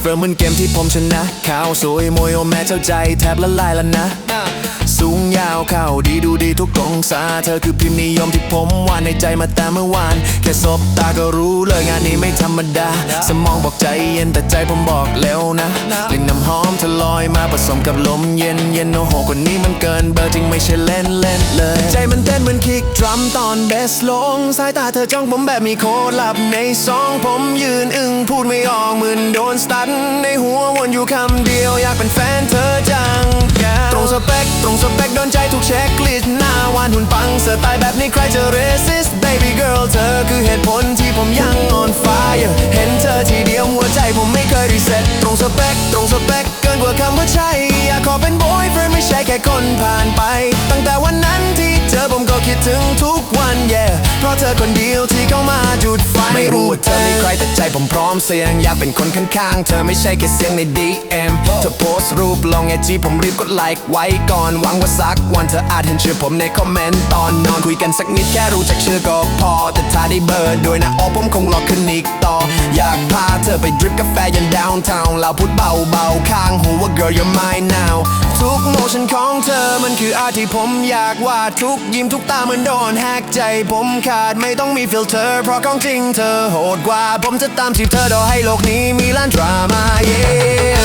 เฟิร์มเหมือนเกมที่ผมชนะข่าวสวยมวยโอแม่เจ้าใจแทบละลายแล้วนะ สูงยาวเข้าดีดูดีทุกองศาเธอคือพิมพ์นิยมที่ผมวานในใจมาแต่เมื่อวาน แค่สบตาก็รู้เลยงานนี้ไม่ธรรมดา สมองบอกใจเย็นแต่ใจผมบอกเร็วนะกลิ่นน้ำหอมเธอลอยมาผสมกับลมเย็นเย็นโอ้โหกว่านี้มันเกินเบอร์จริงไม่ใช่เล่นเล่นเลย ใจมันเต้นเหมือนคิกดรัมตอนเบสลงสายตาเธอจ้องผมแบบมีโคตรลับในซองผมยืนอึ้งพูดไม่ออกเหมือนโดนสตัน ในหัววนอยู่คำเดียว อยากเป็นแฟนเธอจัง ตรงสเปค ตรงสเปค โดนใจทุกเช็คลิสต์หน้าวานหุ่นปังสไตล์แบบนี้ใครจะ resist baby girl เธอคือเหตุผลที่ผมยัง on fire เห็นเธอทีเดียวหัวใจผมไม่เคย reset ตรงสเปค ตรงสเปค เกินกว่าคำว่าใช่ อยากขอเป็น boyfriend ไม่ใช่แค่คนผ่านไป ตั้งแต่วันนั้นที่เจอผมก็คิดถึงทุกวัน yeah เพราะเธอคนเดียวที่เข้ามาจุดไฟ ไม่รู้ว่าเธอมีใครแต่ใจผมพร้อมเสียง อยากเป็นคนข้างๆ เธอไม่ใช่แค่เสียงใน DM เธอโพสต์รูปลงไอจีผมรีบกดไลค์ไว้ก่อนหวังว่าสักวันเธออาจเห็นชื่อผมในคอมเมนต์ตอนนอนคุยกันสักนิดแค่รู้จักชื่อก็พอ แต่ถ้าได้เบอร์ด้วยนะโอ้ผมคงรอขึ้นอีกต่อ อยากพาเธอไปดริปกาแฟยันดาวน์ทาวน์เราพูดเบาๆข้างหูว่า girl you're mine now ทุกโมชั่นของเธอมันคืออาร์ตที่ผมอยากวาดทุกยิ้มทุกตาเหมันโดนแฮกใจผมขาดไม่ต้องมีฟิลเตอร์เพราะของจริงเธอโหดกว่า ผมจะตามจีบเธอโดอให้โลกนี้มีล้านดราม่า yeah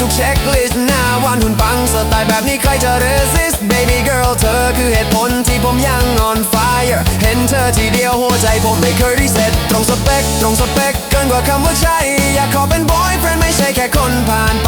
ทุกเช็คลิสต์หน้าวันหุ่นปังสไตล์แบบนี้ใครจะ resist baby girl เธอคือเหตุผลที่ผมยัง on fire เห็นเธอทีเดียวหัวใจผมไม่เคยรีเซ็ตตรงสเปคตรงสเปคเกินกว่าคำว่าใช่อยากขอเป็น boyfriend ไม่ใช่แค่คนผ่านไป